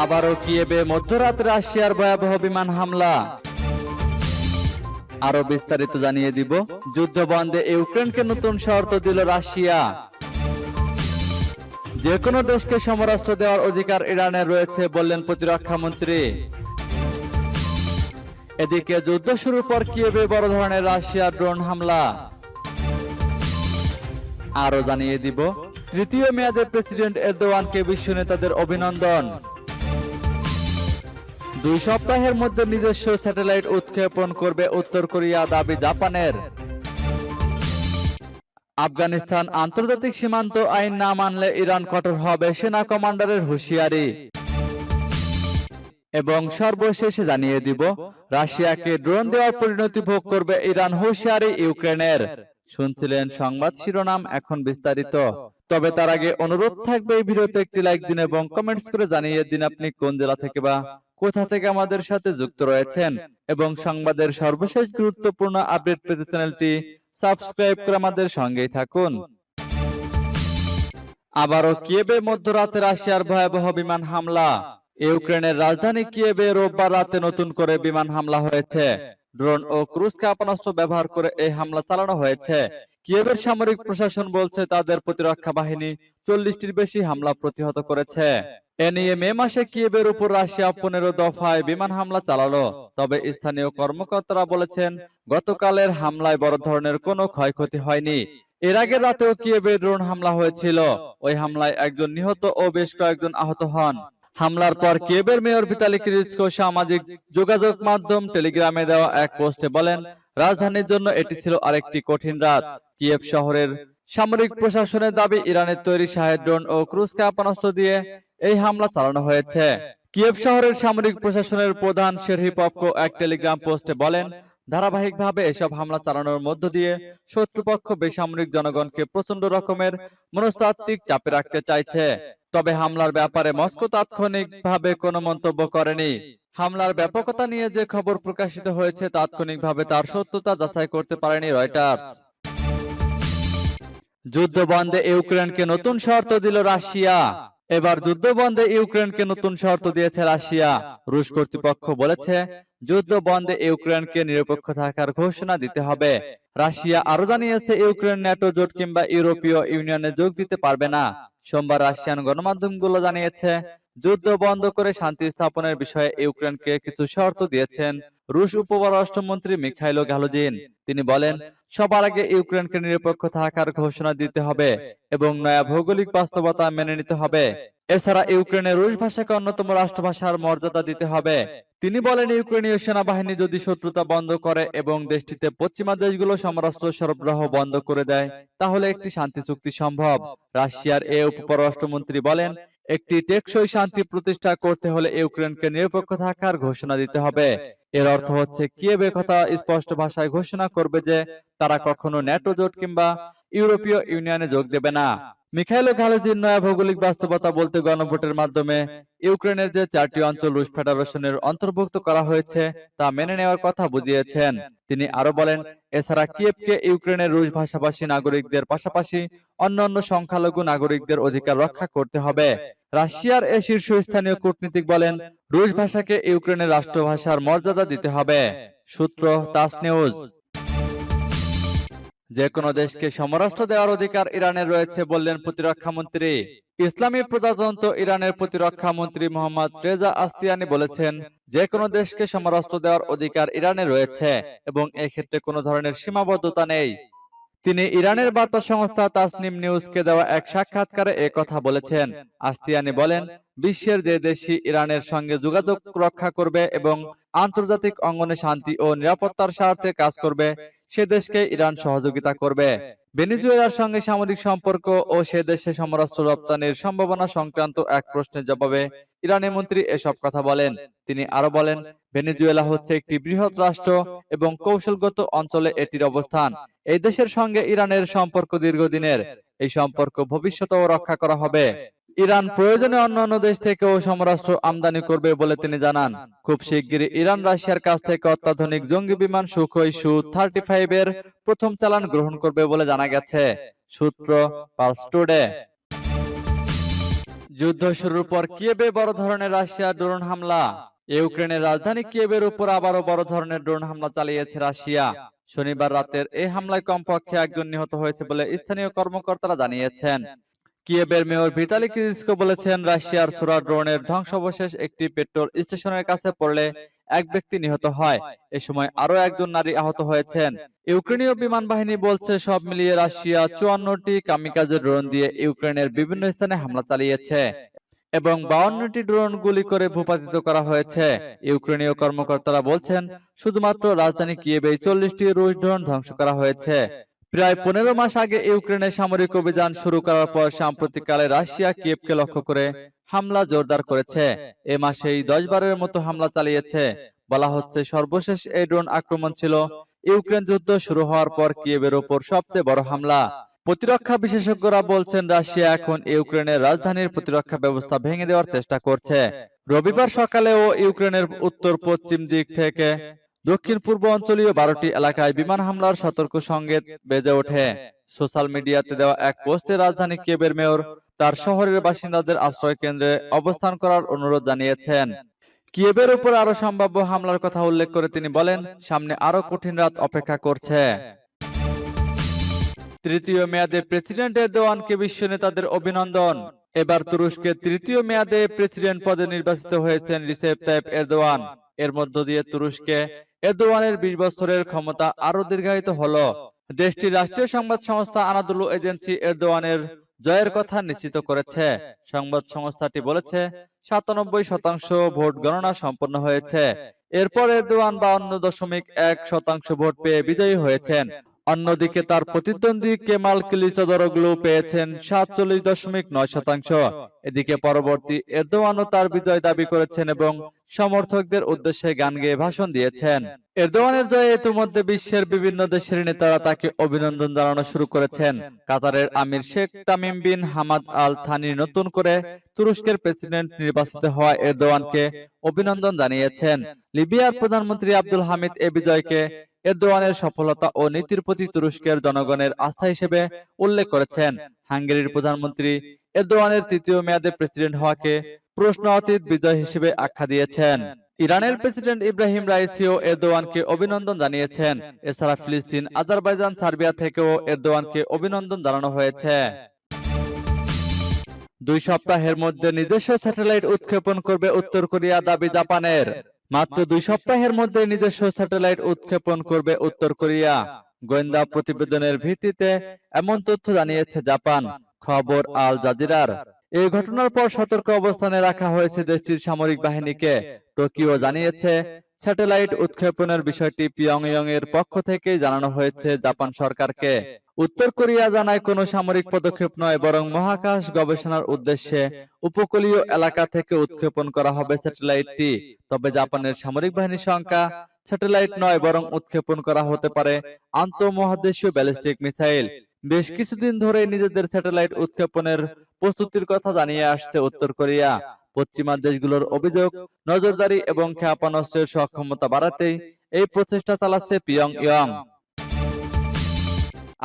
আবারও কিয়েবে মধ্যরাতে রাশিয়ার ভয়াবহ বিমান হামলা। আরও বিস্তারিত জানিয়ে দিব, যুদ্ধ বন্ধে ইউক্রেনকে নতুন শর্ত দিল রাশিয়া। যে কোনো দেশকে সমরাষ্ট্র দেওয়ার অধিকার ইরানের রয়েছে বললেন প্রতিরক্ষা মন্ত্রী। এদিকে যুদ্ধ শুরুর পর কিয়েবে বড় ধরনের রাশিয়ার ড্রোন হামলা। আরও জানিয়ে দিব, তৃতীয় মেয়াদে প্রেসিডেন্ট এরদোয়ানকে বিশ্ব নেতাদের অভিনন্দন। দুই সপ্তাহের মধ্যে নিজস্ব স্যাটেলাইট উৎক্ষেপণ করবে উত্তর কোরিয়া দাবি জাপানের। আফগানিস্তান আন্তর্জাতিক সীমান্ত আইন না মানলে ইরান কঠোর হবে সেনা কমান্ডারের হুঁশিয়ারি। এবং সর্বশেষে জানিয়ে দিব, রাশিয়াকে ড্রোন দেওয়ার পরিণতি ভোগ করবে ইরান হুঁশিয়ারি ইউক্রেনের। শুনছিলেন সংবাদ শিরোনাম এখন বিস্তারিত। তবে তার আগে অনুরোধ থাকবে এই ভিডিওতে একটি লাইক দিন এবং কমেন্টস করে জানিয়ে দিন আপনি কোন জেলা থেকে বা কোথা থেকে আমাদের সাথে যুক্ত রয়েছেন এবং সংবাদের সর্বশেষ গুরুত্বপূর্ণ আপডেট পেতে চ্যানেলটি সাবস্ক্রাইব করে আমাদের সঙ্গেই থাকুন। আবারও কিয়েবে মধ্যরাতে রাশিয়ার ভয়াবহ বিমান হামলা। ইউক্রেনের রাজধানী কিয়েবে রোববার রাতে নতুন করে বিমান হামলা হয়েছে। ড্রোন ও ক্রুজ ক্ষেপণাস্ত্র ব্যবহার করে এই হামলা চালানো হয়েছে। কিয়েবের সামরিক প্রশাসন বলছে তাদের প্রতিরক্ষা বাহিনী চল্লিশটির বেশি হামলা প্রতিহত করেছে। এ নিয়ে মে মাসে কিয়েবের উপর রাশিয়া পনেরো দফায় বিমান হামলা চালালো। তবে স্থানীয় কর্মকর্তারা বলেছেন, গতকালের হামলায় বড় ধরনের কোনো ক্ষয়ক্ষতি হয়নি। এর আগে রাতেও কিয়েবে ড্রোন হামলা হয়েছিল। ওই হামলায় একজন নিহত ও বেশ কয়েকজন আহত হন। হামলার পর কিয়েবের মেয়র ভিতালি ক্রিচকো সামাজিক যোগাযোগ মাধ্যম টেলিগ্রামে দেওয়া এক পোস্টে বলেন, রাজধানীর জন্য এটি ছিল আরেকটি কঠিন রাত। কিয়েভ শহরের সামরিক প্রশাসনের দাবি, ইরানের তৈরি শাহেদ ড্রোন ও ক্রুজ ক্ষেপণাস্ত্র দিয়ে এই হামলা চালানো হয়েছে। কিয়েভ শহরের সামরিক প্রশাসনের প্রধান শেরহিপপকো এক টেলিগ্রাম পোস্টে বলেন ধারাবাহিকভাবে এসব হামলা চালানোর মধ্য দিয়ে শত্রুপক্ষ বেসামরিক জনগণকে প্রচণ্ড রকমের মনস্তাত্ত্বিক চাপে রাখতে চাইছে। তবে হামলার ব্যাপারে মস্কো তাৎক্ষণিকভাবে কোনো মন্তব্য করেনি। হামলার ব্যাপকতা নিয়ে যে খবর প্রকাশিত হয়েছে তাৎক্ষণিকভাবে তার সত্যতা যাচাই করতে পারেনি রয়টার্স। যুদ্ধ বন্ধে ইউক্রেনকে নতুন শর্ত দিল রাশিয়া। এবার যুদ্ধ বন্ধে ইউক্রেনকে নতুন শর্ত দিয়েছে রাশিয়া। রুশ কর্তৃপক্ষ বলেছে যুদ্ধ বন্ধে ইউক্রেনকে নিরপেক্ষ থাকার ঘোষণা দিতে হবে। রাশিয়া আরও জানিয়েছে, ইউক্রেন, ন্যাটো জোট কিংবা ইউরোপীয় ইউনিয়নে যোগ দিতে পারবে না। সোমবার রাশিয়ান গণমাধ্যমগুলো জানিয়েছে যুদ্ধ বন্ধ করে শান্তি স্থাপনের বিষয়ে ইউক্রেনকে কিছু শর্ত দিয়েছেন। রুশ উপপররাষ্ট্রমন্ত্রী মিখাইলো গালুজিন তিনি বলেন, সবার আগে ইউক্রেনকে নিরপেক্ষ থাকার ঘোষণা দিতে হবে এবং নয়া ভৌগোলিক বাস্তবতা মেনে নিতে হবে। এছাড়া ইউক্রেনের রুশ ভাষাকে অন্যতম রাষ্ট্রভাষার মর্যাদা দিতে হবে। তিনি বলেন, ইউক্রেনীয় সেনাবাহিনী যদি শত্রুতা বন্ধ করে এবং দেশটিতে পশ্চিমা দেশগুলো সমরাস্ত্র সরবরাহ বন্ধ করে দেয়, তাহলে একটি শান্তি চুক্তি সম্ভব। রাশিয়ার এ উপপররাষ্ট্রমন্ত্রী বলেন একটি টেকসই শান্তি প্রতিষ্ঠা করতে হলে ইউক্রেনকে নিরপেক্ষ থাকার ঘোষণা দিতে হবে। এর অর্থ হচ্ছে কিয়েভ কথা স্পষ্ট ভাষায় ঘোষণা করবে যে, তারা কখনো ন্যাটো জোট কিংবা ইউরোপীয় ইউনিয়নে যোগ দেবে না। মিখাইলো ঘালুজির নয়া ভৌগোলিক বাস্তবতা বলতে গণভোটের মাধ্যমে ইউক্রেনের যে চারটি অঞ্চল রুশ ফেডারেশনের অন্তর্ভুক্ত করা হয়েছে তা মেনে নেওয়ার কথা বুঝিয়েছেন। তিনি আরও বলেন, এছাড়া কিয়েভকে ইউক্রেনের রুশ ভাষাভাষী নাগরিকদের পাশাপাশি অন্যান্য সংখ্যালঘু নাগরিকদের অধিকার রক্ষা করতে হবে। রাশিয়ার এ শীর্ষস্থানীয় কূটনীতিক বলেন, রুশ ভাষাকে ইউক্রেনের রাষ্ট্রভাষার মর্যাদা দিতে হবে। সূত্র তাস নিউজ। যে কোনো দেশকে সমরাষ্ট্র দেওয়ার অধিকার ইরানের রয়েছে বললেন প্রতিরক্ষা মন্ত্রী ইসলামী প্রজাতন্ত্র ইরানের প্রতিরক্ষা মন্ত্রী মোহাম্মদ রেজা আস্তিয়ানি বলেছেন যে কোনো দেশকে সমরাষ্ট্র দেওয়ার অধিকার ইরানের রয়েছে এবং এক্ষেত্রে কোনো ধরনের সীমাবদ্ধতা নেই। তিনি ইরানের বার্তা সংস্থা তাসনিম নিউজকে দেওয়া এক সাক্ষাৎকারে কথা বলেছেন। আস্তিয়ানি বলেন বিশ্বের যে দেশই ইরানের সঙ্গে যোগাযোগ রক্ষা করবে এবং আন্তর্জাতিক অঙ্গনে শান্তি ও নিরাপত্তার স্বার্থে কাজ করবে সে দেশকে ইরান সহযোগিতা করবে। ভেনেজুয়েলার সঙ্গে সামরিক সম্পর্ক ও সে দেশে সমরাস্ত্র রপ্তানির সম্ভাবনা সংক্রান্ত এক প্রশ্নের জবাবে ইরানি মন্ত্রী এসব কথা বলেন। তিনি আরও বলেন, ভেনেজুয়েলা হচ্ছে একটি বৃহৎ রাষ্ট্র এবং কৌশলগত অঞ্চলে এটির অবস্থান। এই দেশের সঙ্গে ইরানের সম্পর্ক দীর্ঘদিনের। এই সম্পর্ক ভবিষ্যতেও রক্ষা করা হবে। ইরান প্রয়োজনে অন্যান্য দেশ থেকেও সমরাষ্ট্র আমদানি করবে বলে তিনি জানান। খুব শিগগিরই ইরান রাশিয়ার কাছ থেকে অত্যাধুনিক জঙ্গি বিমান সুখই সু থার্টি ফাইভ এর প্রথম চালান গ্রহণ করবে বলে জানা গেছে। সূত্র পালস টুডে। যুদ্ধ শুরুর পর কিয়েবে বড় ধরনের রাশিয়ার ড্রোন হামলা। ইউক্রেনের রাজধানী কিয়েবের উপর আবারও বড় ধরনের ড্রোন হামলা চালিয়েছে রাশিয়া। শনিবার রাতের এই হামলায় কমপক্ষে একজন নিহত হয়েছে বলে স্থানীয় কর্মকর্তারা জানিয়েছেন। কিয়েবের মেয়র ভিতালি কিরিস্কো বলেছেন, রাশিয়ার সোরা ড্রোনের ধ্বংসাবশেষ একটি পেট্রোল স্টেশনের কাছে পড়লে এক ব্যক্তি নিহত হয়। এ সময় আরও একজন নারী আহত হয়েছেন। ইউক্রেনীয় বিমান বাহিনী বলছে, সব মিলিয়ে রাশিয়া চুয়ান্নটি কামিকাজে ড্রোন দিয়ে ইউক্রেনের বিভিন্ন স্থানে হামলা চালিয়েছে এবং বাউন্নটি ড্রোন গুলি করে ভূপাতিত করা হয়েছে। ইউক্রেনীয় কর্মকর্তারা বলছেন, শুধুমাত্র রাজধানী কিয়েবে চল্লিশটি রুশ ড্রোন ধ্বংস করা হয়েছে। প্রায় পনেরো মাস আগে ইউক্রেনে সামরিক অভিযান শুরু করার পর সাম্প্রতিককালে রাশিয়া কিয়েভকে লক্ষ্য করে হামলা জোরদার করেছে। এ মাসেই দশ বারের মতো হামলা চালিয়েছে। বলা হচ্ছে সর্বশেষ এই ড্রোন আক্রমণ ছিল। ইউক্রেন যুদ্ধ শুরু হওয়ার পর কিয়েভের ওপর সবচেয়ে বড় হামলা। প্রতিরক্ষা বিশেষজ্ঞরা বলছেন, রাশিয়া এখন ইউক্রেনের রাজধানীর প্রতিরক্ষা ব্যবস্থা ভেঙে দেওয়ার চেষ্টা করছে। রবিবার সকালেও ইউক্রেনের উত্তর পশ্চিম দিক থেকে দক্ষিণ পূর্ব অঞ্চলীয় বারোটি এলাকায় বিমান হামলার সতর্ক সংকেত বেজে ওঠে। সোশ্যাল মিডিয়াতে দেওয়া এক পোস্টে রাজধানী কেবের মেয়র তার শহরের বাসিন্দাদের আশ্রয় কেন্দ্রে অবস্থান করার অনুরোধ জানিয়েছেন। কিয়েবের উপর আরও সম্ভাব্য হামলার কথা উল্লেখ করে তিনি বলেন সামনে আরও কঠিন রাত অপেক্ষা করছে। তৃতীয় মেয়াদে প্রেসিডেন্ট এরদোয়ানকে বিশ্ব নেতাদের অভিনন্দন। এবার তুরস্কে তৃতীয় মেয়াদে প্রেসিডেন্ট পদে নির্বাচিত হয়েছেন রিসেপ তাইপ এরদোয়ান। এর মধ্য দিয়ে তুরস্কে এরদোয়ানের বিশ বছরের ক্ষমতা আরও দীর্ঘায়িত হল। দেশটির রাষ্ট্রীয় সংবাদ সংস্থা আনাদুলু এজেন্সি এরদোয়ানের জয়ের কথা নিশ্চিত করেছে। সংবাদ সংস্থাটি বলেছে, সাতানব্বই শতাংশ ভোট গণনা সম্পন্ন হয়েছে। এরপর এরদোয়ান বাউন্ন দশমিক এক শতাংশ ভোট পেয়ে বিজয়ী হয়েছেন। অন্যদিকে তার প্রতিদ্বন্দ্বী কেমাল কিলিচদরগ্লু পেয়েছেন সাতচল্লিশ দশমিক নয় শতাংশ। এদিকে পরবর্তী এরদোয়ানও তার বিজয় দাবি করেছেন এবং সমর্থকদের উদ্দেশ্যে গান গেয়ে ভাষণ দিয়েছেন। এরদোয়ানের জয়ে ইতিমধ্যে বিশ্বের বিভিন্ন দেশের নেতারা তাকে অভিনন্দন জানানো শুরু করেছেন। কাতারের আমির Sheikh Tamim bin Hamad Al Thani নতুন করে তুরস্কের প্রেসিডেন্ট নির্বাচিত হওয়া এরদোয়ানকে অভিনন্দন জানিয়েছেন। লিবিয়ার প্রধানমন্ত্রী আব্দুল হামিদ এ বিজয়কে এরদোয়ানের সফলতা ও নীতির প্রতি তুরস্কের জনগণের আস্থা হিসেবে উল্লেখ করেছেন। হাঙ্গেরির প্রধানমন্ত্রী এরদোয়ানের তৃতীয় মেয়াদে প্রেসিডেন্ট হওয়াকে প্রশ্ন অতীত বিজয় হিসেবে আখ্যা দিয়েছেন। ইরানের প্রেসিডেন্ট ইব্রাহিম রাইসিও এরদোয়ানকে অভিনন্দন জানিয়েছেন। এছাড়া ফিলিস্তিন, আজারবাইজান, সার্বিয়া থেকেও এরদোয়ানকে অভিনন্দন জানানো হয়েছে। দুই সপ্তাহের মধ্যে নিজস্ব স্যাটেলাইট উৎক্ষেপণ করবে উত্তর কোরিয়া দাবি জাপানের। মাত্র দুই সপ্তাহের মধ্যে নিজস্ব স্যাটেলাইট উৎক্ষেপণ করবে উত্তর কোরিয়া। গোয়েন্দা প্রতিবেদনের ভিত্তিতে এমন তথ্য জানিয়েছে জাপান, খবর আল জাজিরার। এই ঘটনার পর সতর্ক অবস্থানে রাখা হয়েছে দেশটির সামরিক বাহিনীকে। টোকিও জানিয়েছে স্যাটেলাইট উৎক্ষেপণের বিষয়টি পিয়ংইয়ং এর পক্ষ থেকে জানানো হয়েছে জাপান সরকারকে। উত্তর কোরিয়া জানায় কোনো সামরিক পদক্ষেপ নয়, বরং মহাকাশ গবেষণার উদ্দেশ্যে উপকূলীয় এলাকা থেকে উৎক্ষেপণ করা হবে স্যাটেলাইটটি। তবে জাপানের সামরিক বাহিনীর সংখ্যা স্যাটেলাইট নয়, বরং উৎক্ষেপণ করা হতে পারে আন্তঃমহাদেশীয় ব্যালিস্টিক মিসাইল। বেশ কিছুদিন ধরে নিজেদের স্যাটেলাইট উৎক্ষেপণের প্রস্তুতির কথা জানিয়ে আসছে উত্তর কোরিয়া। পশ্চিমা দেশগুলোর অভিযোগ, নজরদারি এবং ক্ষেপণাস্ত্রের সক্ষমতা বাড়াতেই এই প্রচেষ্টা চালাচ্ছে পিয়ং ইয়ং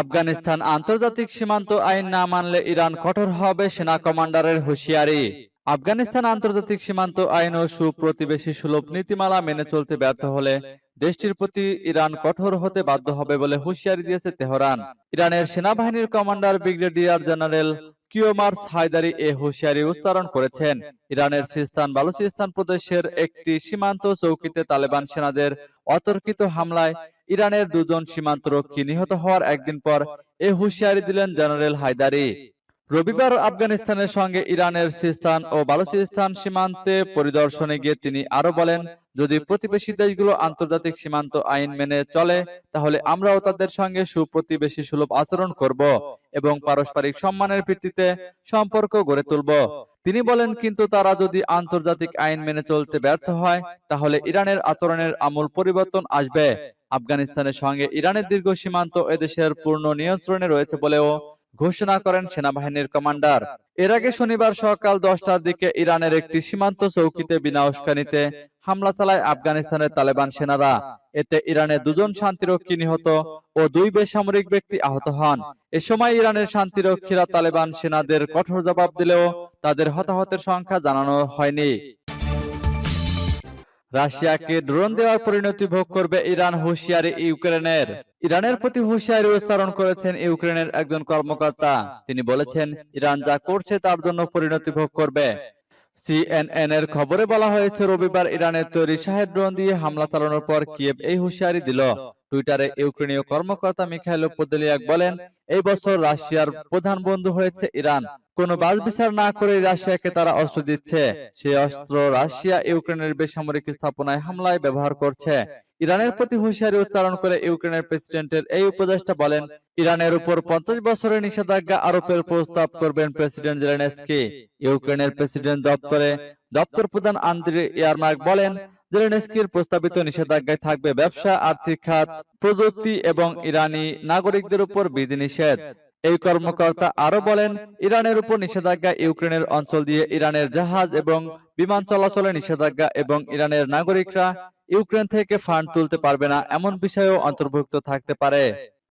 আফগানিস্তান আন্তর্জাতিক সীমান্ত আইন না মানলে ইরান কঠোর হবে সেনা কমান্ডারের হুঁশিয়ারি। আফগানিস্তান আন্তর্জাতিক সীমান্ত আইন ও সুপ্রতিবেশী সুলভ নীতিমালা মেনে চলতে ব্যর্থ হলে দেশটির প্রতি ইরান কঠোর হতে বাধ্য হবে বলে হুঁশিয়ারি দিয়েছে তেহরান। ইরানের সেনাবাহিনীর commander brigadier general Kioumars Heydari এ হুঁশিয়ারি উচ্চারণ করেছেন। ইরানের সিস্তান বালুচিস্তান প্রদেশের একটি সীমান্ত চৌকিতে তালেবান সেনাদের অতর্কিত হামলায় ইরানের দুজন সীমান্তরক্ষী নিহত হওয়ার একদিন পর এ হুঁশিয়ারি দিলেন জেনারেল হায়দারি। রবিবার আফগানিস্তানের সঙ্গে ইরানের সিস্তান ও বালুচিস্তান সীমান্তে পরিদর্শনে গিয়ে তিনি আরও বলেন যদি প্রতিবেশী দেশগুলো আন্তর্জাতিক সীমান্ত আইন মেনে চলে তাহলে আমরাও তাদের সঙ্গে সুপ্রতিবেশী সুলভ আচরণ করব এবং পারস্পরিক সম্মানের ভিত্তিতে সম্পর্ক গড়ে তুলব। তিনি বলেন কিন্তু তারা যদি আন্তর্জাতিক আইন মেনে চলতে ব্যর্থ হয় তাহলে ইরানের আচরণের আমূল পরিবর্তন আসবে। আফগানিস্তানের সঙ্গে ইরানের দীর্ঘ সীমান্ত এদেশের পূর্ণ নিয়ন্ত্রণে রয়েছে বলেও ঘোষণা করেন সেনাবাহিনীর কমান্ডার। এর আগে শনিবার সকাল দশটার দিকে ইরানের একটি সীমান্ত চৌকিতে বিনা উস্কানিতে হামলা চালায় আফগানিস্তানের তালেবান সেনারা। এতে ইরানের দুজন শান্তিরক্ষী নিহত ও দুই বেসামরিক ব্যক্তি আহত হন। এ সময় ইরানের শান্তিরক্ষীরা তালেবান সেনাদের কঠোর জবাব দিলেও তাদের হতাহতের সংখ্যা জানানো হয়নি। রাশিয়াকে ড্রোন দেওয়ার পরিণতি ভোগ করবে ইরান হুঁশিয়ারি ইউক্রেনের। ইরানের প্রতি হুঁশিয়ারি উচ্চারণ করেছেন ইউক্রেনের একজন কর্মকর্তা। তিনি বলেছেন, ইরান যা করছে তার জন্য পরিণতি ভোগ করবে। সিএনএন এর খবরে বলা হয়েছে, রবিবার ইরানের তৈরি শাহেদ ড্রোন দিয়ে হামলা চালানোর পর কিয়েভ এই হুঁশিয়ারি দিল। টুইটারে ইউক্রেনীয় কর্মকর্তা মিখাইল পোদেলিয়াক বলেন, এই বছর রাশিয়ার প্রধান বন্ধু হয়েছে ইরান। কোনো বাজ বিচার না করে রাশিয়াকে তারা অস্ত্র দিচ্ছে। সেই অস্ত্র রাশিয়া ইউক্রেনের বেসামরিক স্থাপনায় হামলায় ব্যবহার করছে। ইরানের প্রতি হুঁশিয়ারি উচ্চারণ করে ইউক্রেনের প্রেসিডেন্টের এই উপদেষ্টা বলেন ইরানের উপর পঞ্চাশ বছরের নিষেধাজ্ঞা আরোপের প্রস্তাব করবেন প্রেসিডেন্ট জেলেনস্কি। ইউক্রেনের প্রেসিডেন্ট দপ্তরে দপ্তর প্রধান আন্দ্রে ইয়ারমার্ক বলেন জেলেনস্কির প্রস্তাবিত নিষেধাজ্ঞায় থাকবে ব্যবসা আর্থিক খাত প্রযুক্তি এবং ইরানি নাগরিকদের উপর বিধিনিষেধ এই কর্মকর্তা আরও বলেন ইরানের উপর নিষেধাজ্ঞা ইউক্রেনের অঞ্চল দিয়ে ইরানের জাহাজ এবং বিমান চলাচলে নিষেধাজ্ঞা এবং ইরানের নাগরিকরা ইউক্রেন থেকে ফান্ড তুলতে পারবে না এমন বিষয়েও অন্তর্ভুক্ত থাকতে পারে।